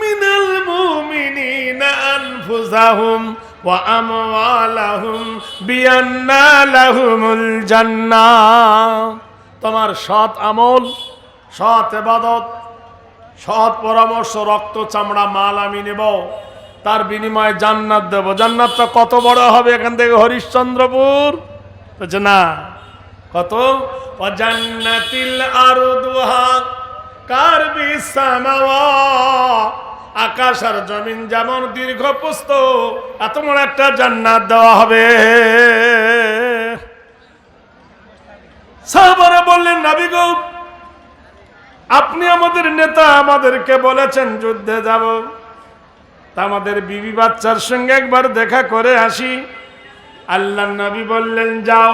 মিনাল মুমিনিনা আনফুসাহুম ওয়া আমওয়ালাহুম বিআন্না লাহুমুল জান্নাহ তোমার সৎ আমল, সৎ ইবাদত, সৎ পরামর্শ, রক্ত, চামড়া, মাল আমি নেব। তার বিনিময়ে জান্নাত দেব। জান্নাতটা কত বড় হবে এখান থেকে হরিশ্চন্দ্রপুর? বলছে না কত? জান্নাতিল আরদুহা কার আকাশ আর জমিন যেমন দীর্ঘ পুস্ত বড় একটা জান্নাত দেওয়া হবে। বললেন, নাবি গো, আপনি আমাদের নেতা, আমাদেরকে বলেছেন যুদ্ধে যাব। আমাদের বিবি বাচ্চার সঙ্গে একবার দেখা করে আসি। আল্লাহ নবী বললেন, যাও,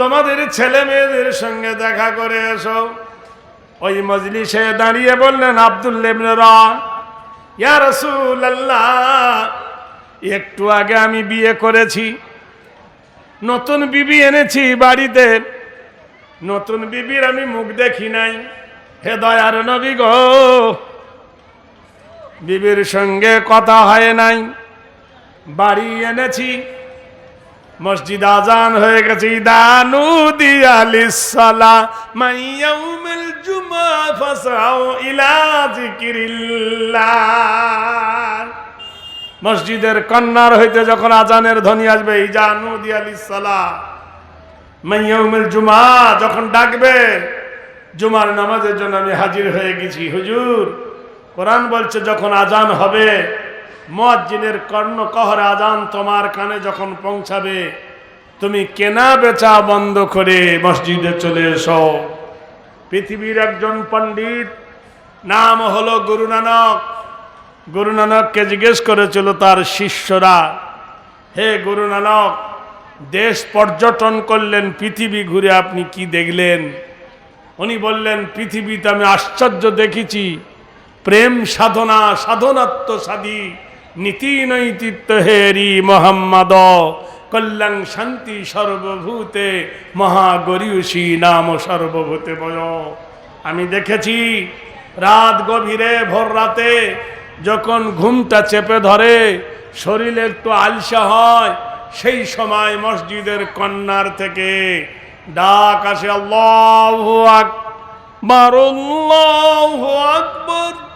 তোমাদের ছেলে মেয়েদের সঙ্গে দেখা করে এসো। ওই মজলিসে দাঁড়িয়ে বললেন আল্লাহ একটু আগে আমি বিয়ে করেছি। নতুন বিবি এনেছি বাড়িতে। নতুন বিবির আমি মুখ দেখি নাই। হে দয়ার নবী গো, বিবির সঙ্গে কথা হয় নাই। বাড়ি এনেছি মসজিদ আজান হয়ে গেছে দানু দিয়ালিসালা মাইয়াউমিল জুমা মসজিদের কন্যার হইতে যখন আজানের ধ্বনি আসবে এই জানু দিয়ালিসালা মাইয়াউমিল জুমা যখন ডাকবে, জুমার নামাজের জন্য আমি হাজির হয়ে গেছি। হুজুর, কোরআন বলছে যখন আজান হবে মজ্জিনের কর্ণ কহরে আজান তোমার কানে যখন পৌঁছাবে, তুমি কেনা বেচা বন্ধ করে মসজিদে চলে এসো। পৃথিবীর একজন পণ্ডিত, নাম হলো গুরু নানক। গুরু নানককে জিজ্ঞেস করেছিল তার শিষ্যরা, হে গুরু নানক, দেশ পর্যটন করলেন, পৃথিবী ঘুরে আপনি কি দেখলেন? উনি বললেন, পৃথিবীতে আমি আশ্চর্য দেখেছি। প্রেম সাধনা, সাধনাত্ম সাধী নীতি নৈতিত্ব হেরি মোহাম্মদ। কল্যাণ শান্তি সর্বভূতে, মহাগরিয়সী নাম সর্বভূতে বয়। আমি দেখেছি, রাত গভীরে, ভোর রাতে যখন ঘুমটা চেপে ধরে শরীরে একটু আলসা হয়, সেই সময় মসজিদের কন্যার থেকে ডাক আসে, আল্লাহ আকবর আকবর।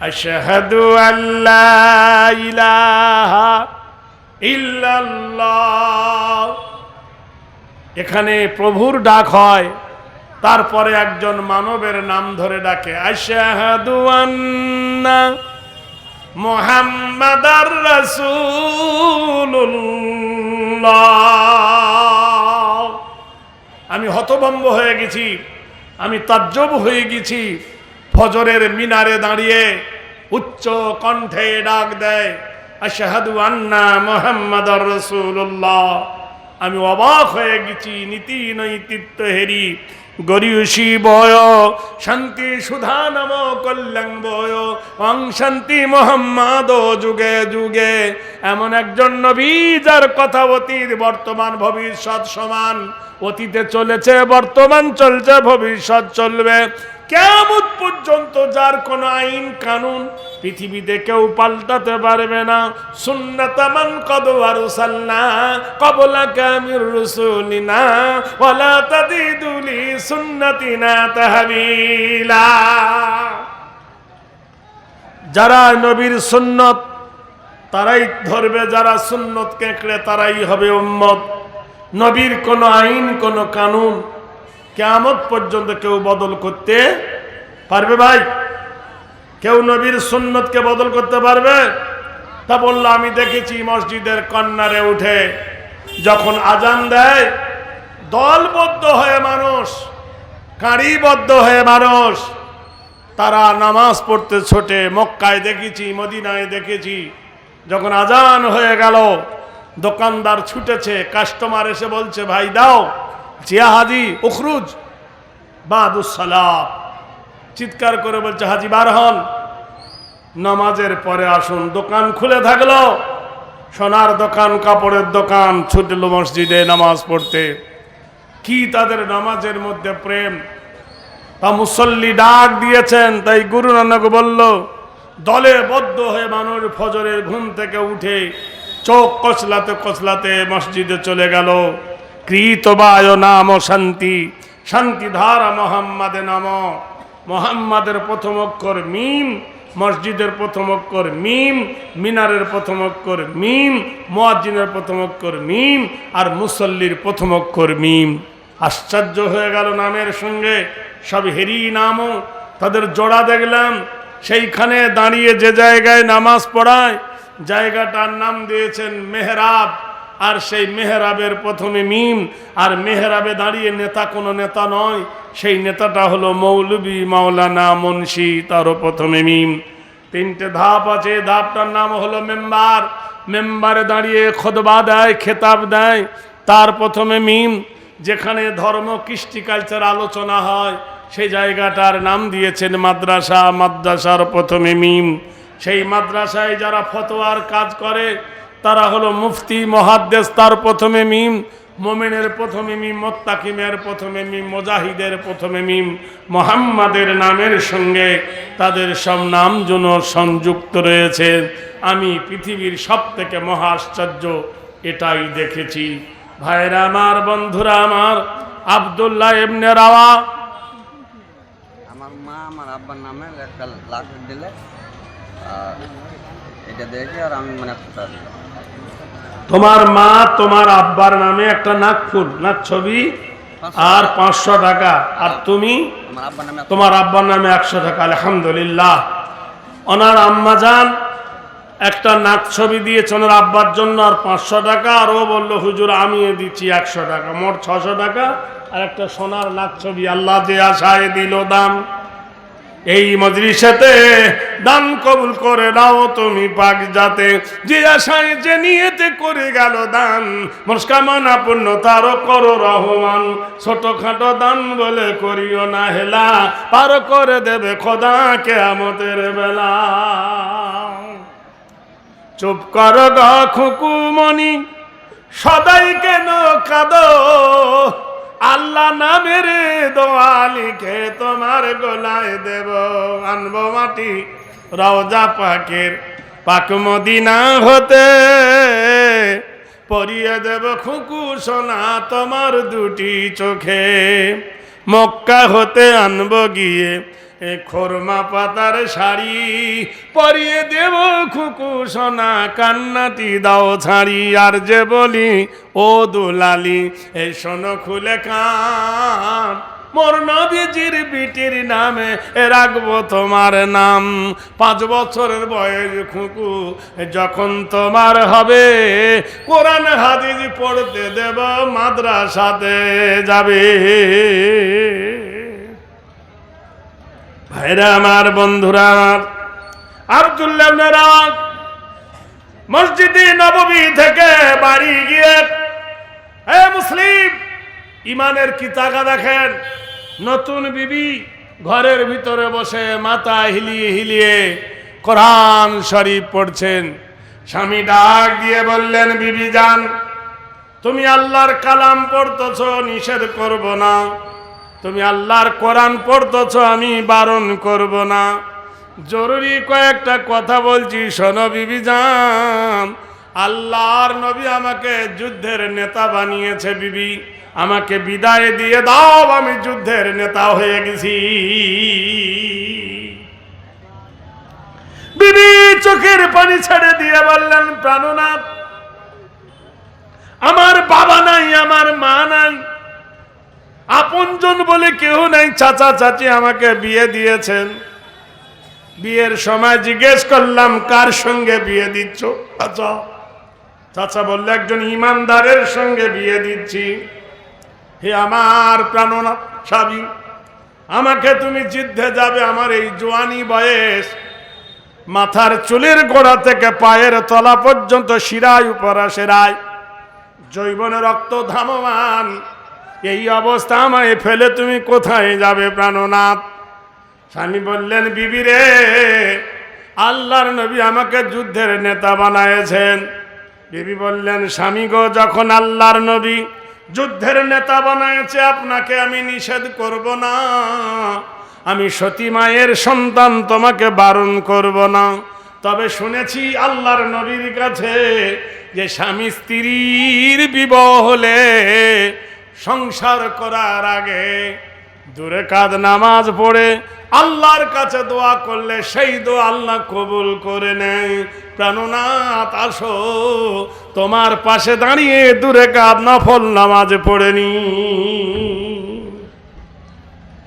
أشهد أن لا إله إلا الله এখানে প্রভুর ডাক হয় তারপরে একজন মানবের নাম ধরে ডাকে আশাহাদু আন্না মোহাম্মদার রাসূলুল্লাহ আমি হতভম্ব হয়ে গেছি আমি তাজ্জব হয়ে গেছি ফজরের মিনারে দাঁড়িয়ে উচ্চ কণ্ঠে ডাক দেয়, আশাহাদু আন্না মোহাম্মদ রসুল্লাহ আমি অবাক হয়ে গেছি, নীতি নৈতিত্ব হেরি, গরিয়সী বয়, শান্তি সুধা নম কল্যাণ বয়, অং শান্তি মোহাম্মদ যুগে যুগে। এমন একজন নবী যার কথা অতীত, বর্তমান, ভবিষ্যৎ সমান। অতীতে চলেছে, বর্তমান চলছে, ভবিষ্যৎ চলবে। কেমন পর্যন্ত যার কোন আইন কানুন পৃথিবীতে কেউ পাল্টাতে পারবে না। সুন্নাতামান কদওয়ার সাল্লা কবলা কামির রুসুলিনা ওয়ালা তাদিদুলি সুন্নাতিনা তাহবিলা। যারা নবীর সুন্নত, তারাই ধরবে, যারা সুন্নত কেঁকড়ে তারাই হবে উম্মত। নবীর কোন আইন, কোন কানুন কেমত পর্যন্ত কেউ বদল করতে পারবে ভাই? কেউ নবীর সুন্নতকে বদল করতে পারবে? তা বলল, আমি দেখেছি মসজিদের কন্যারে উঠে যখন আজান দেয়, দলবদ্ধ হয়ে মানুষ, কাঁড়িবদ্ধ হয়ে মানুষ, তারা নামাজ পড়তে ছোটে। মক্কায় দেখেছি, মদিনায় দেখেছি, যখন আজান হয়ে গেল, দোকানদার ছুটেছে, কাস্টমার এসে বলছে, ভাই, দাও। জিয়া হাজি উখরুজ বাদুসালাম চিৎকার করে বলছে, হাজি বার হন। নামাজের পরে আসুন, দোকান খুলে থাকল। সোনার দোকান, কাপড়ের দোকান, ছুটল মসজিদে নামাজ পড়তে। কি তাদের নামাজের মধ্যে প্রেম? তা মুসল্লি ডাক দিয়েছেন, তাই গুরু নানক বলল, দলে বদ্ধ হয়ে মানুষ ফজরের ঘুম থেকে উঠে চোখ কচলাতে কচলাতে মসজিদে চলে গেল। কৃতবায় নাম শান্তি। শান্তি ধারা মোহাম্মদে নাম। মোহাম্মদের প্রথম অক্ষর মিম, মসজিদের প্রথম অক্ষর মিম, মিনারের প্রথম অক্ষর মিম, মোয়াজ্জিনের প্রথম অক্ষর মিম আর মুসল্লির প্রথম অক্ষর মিম। আশ্চর্য হয়ে গেল নামের সঙ্গে। সব হেরি নামও তাদের জোড়া দেখলাম। সেইখানে দাঁড়িয়ে যে জায়গায় নামাজ পড়ায়, জায়গাটার নাম দিয়েছেন মেহরাব। আর সেই মেহরাবের প্রথমে মিম, আর মেহরাবে দাঁড়িয়ে নেতা কোনো নেতা নয়। সেই নেতাটা হলো মৌলবী মাওলানা মুন্সি তারও প্রথমে মিম। তিনটে ধাপ আছে, ধাপটার নাম হলো মেম্বার। মেম্বারে দাঁড়িয়ে খোদবা দেয়, খেতাব দেয়, তার প্রথমে মিম, যেখানে ধর্ম, কৃষ্টি, কালচার আলোচনা হয়। সেই জায়গাটার নাম দিয়েছেন মাদ্রাসা, মাদ্রাসার প্রথমে মিম। সেই মাদ্রাসায় যারা ফতোয়ার কাজ করে তারা হলো মুফতি, মহাদ্দেশ, তার প্রথমে মিম, মোমেনের প্রথমে মিম, মোত্তাকিমের প্রথমে মিম, মোজাহিদের প্রথমে মিম, মোহাম্মদের নামের সঙ্গে তাদের সব নাম যেন সংযুক্ত রয়েছে। আমি পৃথিবীর সব থেকে মহা আশ্চর্য এটাই দেখেছি। ভাইরা আমার, বন্ধুরা আমার, আবদুল্লাহ এমনে রাওয়া। আমার মা, আমার আব্বার নামে একটা লাখ দিলে এটা দেখে আর আমি মানে তোমার মা, তোমার আব্বার নামে একটা নাক ফুল, নাক ছবি, আর পাঁচশো টাকা। আর তুমি? তোমার আব্বার নামে একশো টাকা, আলহামদুলিল্লাহ। ওনার আম্মা যান, একটা নাক ছবি দিয়েছে ওনার আব্বার জন্য, আর পাঁচশো টাকা, আর ও বলল, হুজুর আমি দিচ্ছি একশো টাকা, মোট ছশো টাকা, আর একটা সোনার নাক ছবি, আল্লাহ যে আশায় দিল দাম। এই মজলিসেতে দান কবুল করে নাও তুমি পাক যাতে যে আশায় যে নিয়েতে করে গেল দান মস্কামনা পূর্ণ তারও করো রহমান। ছোটখাটো দান বলে করিও না হেলা, পার করে দেবে খোদা কেয়ামতের বেলা। চুপ কর গ খুকুমণি, সদাই কেন কাঁদো? আল্লাহ নামের দোয়া লিখে তোমার গোলায় দেব। আনব মাটি রওজা পাকের পাক মদিনা হতে। পরিয়ে দেব খুকু সোনা তোমার দুটি চোখে। মক্কা হতে আনব গিয়ে খোরমা পাতার শাড়ি পরিয়ে দেব খুকু সোনা কান্নাটি দাও ছাড়ি, আর যে বলি, ও দুলালি এই শোনো খুলে কান। মোর নবীজির বিটির নামে রাখব তোমার নাম। পাঁচ বছরের বয়স খুকু, যখন তোমার হবে, কোরআন হাদিস পড়তে দেব, মাদ্রাসাতে যাবে। ভাইরা আমার বন্ধুরা আমার আবদুল্লাহ মসজিদে নববী থেকে বাড়ি গিয়ে, হে মুসলিম ইমানের কি তাকা দেখেন? নতুন বিবি ঘরের ভিতরে বসে মাথা হিলিয়ে হিলিয়ে কোরআন শরীফ পড়ছেন। স্বামী ডাক দিয়ে বললেন, বিবি যান তুমি আল্লাহর কালাম পড়তেছ, নিষেধ করব না। তুমি আল্লাহর কোরআন পড়তেছ, আমি বারণ করব না। জরুরি কয়েকটা কথা বলছি, শোনো বিবি যান আল্লাহর নবী আমাকে যুদ্ধের নেতা বানিয়েছে বিবি। আমাকে বিদায় দিয়ে দাও, আমি যুদ্ধের নেতা হয়ে গেছি। বিবি চোখের পানি ছেড়ে দিয়ে বললেন, প্রাণনাথ, আমার বাবা নাই, আমার মা নাই। আপনজন বলে কেউ নাই, চাচা চাচি আমাকে বিয়ে দিয়েছেন। বিয়ের সময় জিজ্ঞেস করলাম, কার সঙ্গে বিয়ে দিচ্ছ? আচ্ছা চাচা বললে, একজন ইমানদারের সঙ্গে বিয়ে দিচ্ছি। হে আমার প্রাণনাথ স্বামী আমাকে তুমি যুদ্ধে যাবে, আমার এই জোয়ানি বয়স। মাথার চুলের গোড়া থেকে পায়ের তলা পর্যন্ত শিরায়, উপরা সেরায়। জৈবনে রক্ত ধামমান এই অবস্থা আমায় ফেলে তুমি কোথায় যাবে প্রাণনাথ? স্বামী বললেন, বিবি রে, আল্লাহর নবী আমাকে যুদ্ধের নেতা বানায়েছেন। বিবি বললেন, স্বামী গো, যখন আল্লাহর নবী যুদ্ধের নেতা বানায়েছে, আপনাকে আমি নিষেধ করব না। আমি সতী মায়ের সন্তান, তোমাকে বারণ করব না। তবে শুনেছি আল্লাহর নবীর কাছে যে স্বামী স্ত্রীর বিবাহ হলে সংসার করার আগে দূরে কাদ নামাজ পড়ে আল্লাহর কাছে দোয়া করলে সেই দোয়া আল্লাহ কবুল করে নেয়। প্রাণনাথ, আসো, তোমার পাশে দাঁড়িয়ে দূরে কাদ নফল নামাজ পড়েনি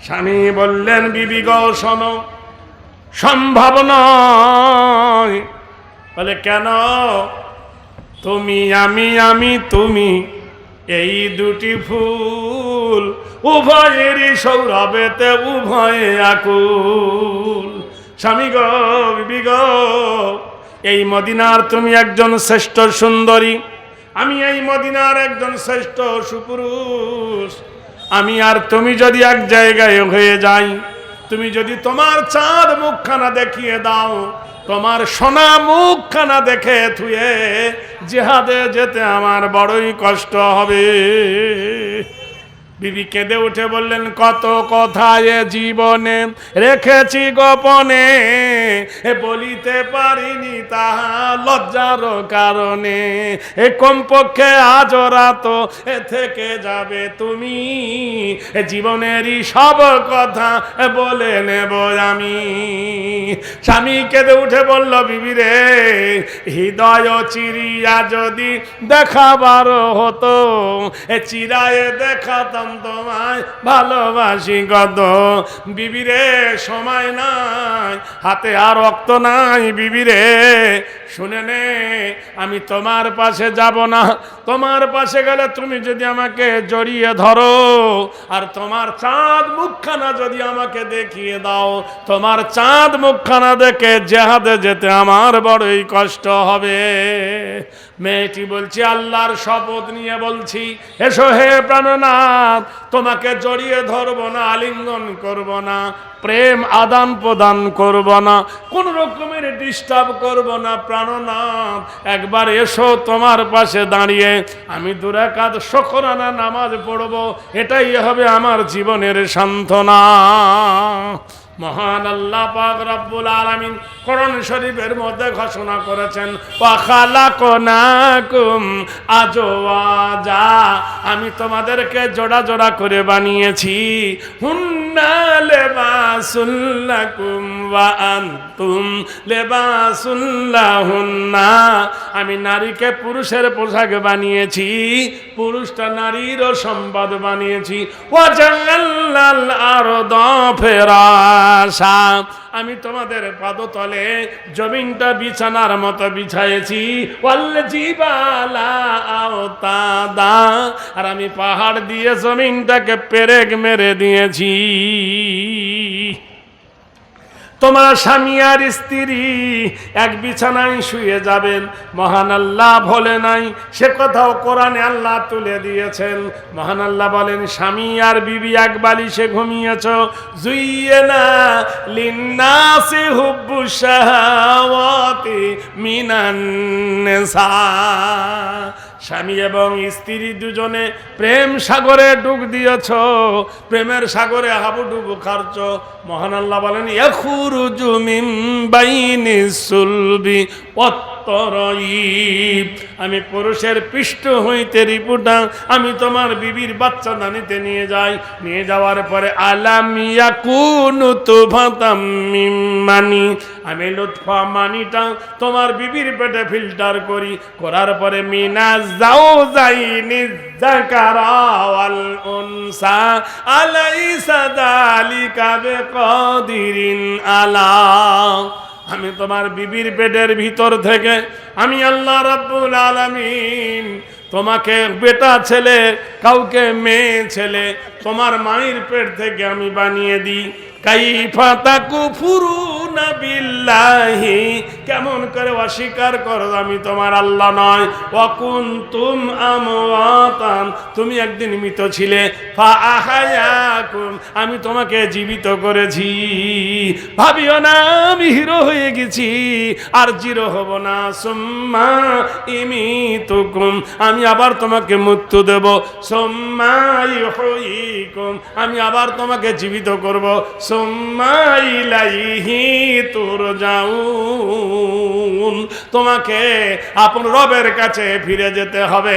স্বামী বললেন, বিবি গো, শোনো, সম্ভব নয়। বলে, কেন? তুমি আমি আমি, তুমি এই দুটি ফুল উভয়েরই সৌরভেতে উভয়ে আকুল। স্বামী গো, এই মদিনার তুমি একজন শ্রেষ্ঠ সুন্দরী। আমি এই মদিনার একজন শ্রেষ্ঠ সুপুরুষ। আমি আর তুমি যদি এক জায়গায় হয়ে যাই, তুমি যদি তোমার চাঁদ মুখখানা দেখিয়ে দাও তোমার সোনা মুখ খানা দেখে থুয়ে জেহাদে যেতে আমার বড়ই কষ্ট হবে। বিবি কেঁদে উঠে বললেন, কত কথা এ জীবনে রেখেছি গোপনে বলিতে পারিনি তাহা লজ্জার কারণে। এ কমপক্ষে আজ রাত এ থেকে যাবে তুমি জীবনেরই সব কথা বলে নেব আমি। স্বামী কেঁদে উঠে বলল, বিবি রে, হৃদয় চিরিয়া যদি দেখাবার হতো, এ চিরায়ে দেখাতাম তোমায় ভালোবাসি কত বিবিরে সময় নাই হাতে আর রক্ত নাই বিবিরে শুনে নে, আমি তোমার পাশে যাব না। তোমার পাশে গেলে তুমি যদি আমাকে জড়িয়ে ধরো, আর তোমার চাঁদ মুখখানা যদি আমাকে দেখিয়ে দাও, তোমার চাঁদ মুখখানা দেখে জেহাদে যেতে আমার বড়ই কষ্ট হবে। মেয়েটি বলছি, আল্লাহর শপথ নিয়ে বলছি, এসো হে প্রাণনাথ, তোমাকে জড়িয়ে ধরবো না, আলিঙ্গন করব না, প্রেম আদান প্রদান করব না কোন রকমের ডিস্টার্ব করব না প্রাণনাথ একবার এসো তোমার পাশে দাঁড়িয়ে। আমি দুরাকাত শকরানা নামাজ পড়ব। এটাই হবে আমার জীবনের সান্ত্বনা। মহান আল্লাহ পাক রব্বুল আলামিন কোরআন শরীফের মধ্যে ঘোষণা করেছেন, ওয়া খালাকনাকুম আজওয়াজা। আমি তোমাদেরকে জোড়া জোড়া করে বানিয়েছি। হুন্না ওয়া আনতুম আমি নারীকে পুরুষের পোশাক বানিয়েছি পুরুষটা নারীরও সম্বাদ বানিয়েছি। ওয়া আমি তোমাদের পাদতলে জমিনটা বিছানার মতো জিবালা আওতাদা। আর আমি পাহাড় দিয়ে জমিনটাকে পেরেক মেরে দিয়েছি। তোমার স্বামী আর স্ত্রী এক বিছানায় শুয়ে যাবেন। মহান আল্লাহ বলে নাই, সে কথাও কোরআনে আল্লাহ তুলে দিয়েছেন। মহান আল্লাহ বলেন, স্বামী আর বিবি এক বালিশে ঘুমিয়েছ। জুইয়ে না লিন্নাসি হুব্বু শাহাওয়াতি মিনান নেসা। স্বামী এবং স্ত্রী দুজনে প্রেম সাগরে ডুব দিয়েছ। প্রেমের সাগরে হাবুডুবু খারছ। মহান আল্লাহ বলেন, ইয়াখুরুজু জুমিম বাইনি সুলবি অত্তরঈব আমি পুরুষের পৃষ্ঠ হইতে রিপুটা, আমি তোমার বিবির বাচ্চা দানিতে নিয়ে যাই। নিয়ে যাওয়ার পরে আলামিয়া তুফাতাম মানি আমি লুৎফা মানিটা তোমার বিবির পেটে ফিল্টার করি। করার পরে মিনা যাও জাকারা ওয়াল উনসা। আলাইসা যালিকা বিকাদিরিন আলা। আমি তোমার বিবির পেটের ভিতর থেকে, আমি আল্লাহ রাব্বুল আলামিন তোমাকে বেটা ছেলে, কাউকে মেয়ে ছেলে, তোমার মায়ের পেট থেকে আমি বানিয়ে দিই। কাইফা তাকু ফুরুন বিল্লাহি। কেমন করে অস্বীকার করো আমি তোমার আল্লাহ নয়। অকুন তুম আমওয়াতান। তুমি একদিন মৃত ছিলে। আমি তোমাকে জীবিত করেছি। ভাবিও না আমি হিরো হয়ে গেছি। আর জিরো হব না। সুম্মা ইমি তুকুম আমি আবার তোমাকে মৃত্যু দেব। সোম্মা ইহয়িকুম আমি আবার তোমাকে জীবিত করব। সোম্মা ইলাইহি তুরজাউন তোমাকে আপন রবের কাছে ফিরে যেতে হবে,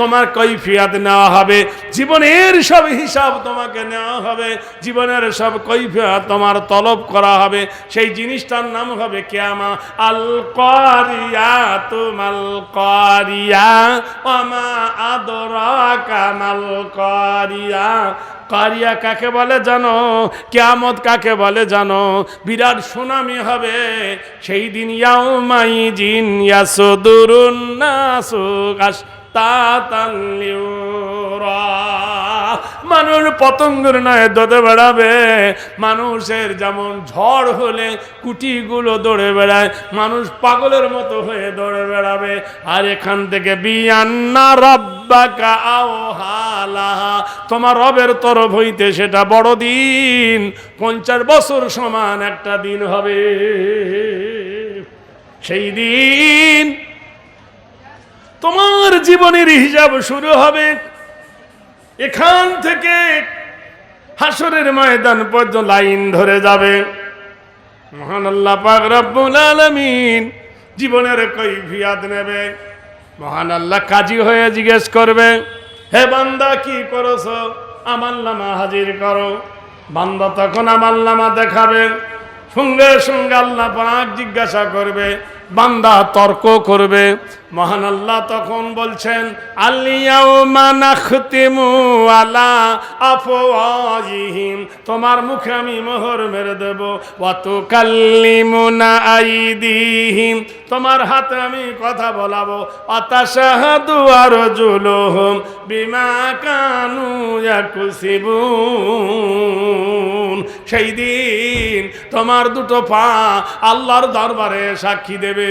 তোমার কৈফিয়াত নেওয়া হবে, জীবনের সব হিসাব তোমাকে নেওয়া হবে, জীবনের সব কৈফিয়াত তোমার তলব করা হবে। সেই জিনিসটার নাম হবে কেয়ামা আল কারিয়া তুমাল কারিয়া ওমা আদরাকা মাল কারিয়া কারিয়া কাকে বলে জানো? কেয়ামত কাকে বলে জানো? বিরাট সুনামি হবে। সেই দিন ইয়াও ইয়াউমাই জিন ইয়াসুদুরুন নাসু কাস্তাতাল্লিউরা মানুষ পতঙ্গের নয় দৌড়ে বেড়াবে। মানুষের যেমন ঝড় হলে কুটিগুলো দৌড়ে বেড়ায়, মানুষ পাগলের মতো হয়ে দৌড়ে বেড়াবে। আর এখান থেকে বিয়ান্না রব্বাকা আওহালাহা তোমার রবের তরফ হইতে সেটা বড় দিন, পঞ্চাশ বছর সমান একটা দিন হবে। সেই দিন তোমার জীবনের হিসাব শুরু হবে। এখান থেকে হাসরের ময়দান পর্যন্ত লাইন ধরে যাবে। মহান আল্লাহ পাক রব্বুল আলামিন জীবনের কৈফিয়াত নেবে। মহান আল্লাহ কাজী হয়ে জিজ্ঞেস করবে, হে বান্দা, কি করছ? আমার নামা হাজির করো। বান্দা তখন আমার নামা দেখাবে। সঙ্গে সঙ্গে আল্লাহ পাক জিজ্ঞাসা করবে, বান্দা তর্ক করবে। মহান আল্লাহ তখন বলছেন আলা আফওয়াহিম তোমার মুখে আমি মোহর মেরে দেব। ওয়াত কাল্লিমুনা আইদিহিম তোমার হাতে আমি কথা বলাবো। আতাশাহাদু আরজুলুহুম বিমা কানু ইয়াকুসিবুন সেই দিন তোমার দুটো পা আল্লাহর দরবারে সাক্ষী দেবে।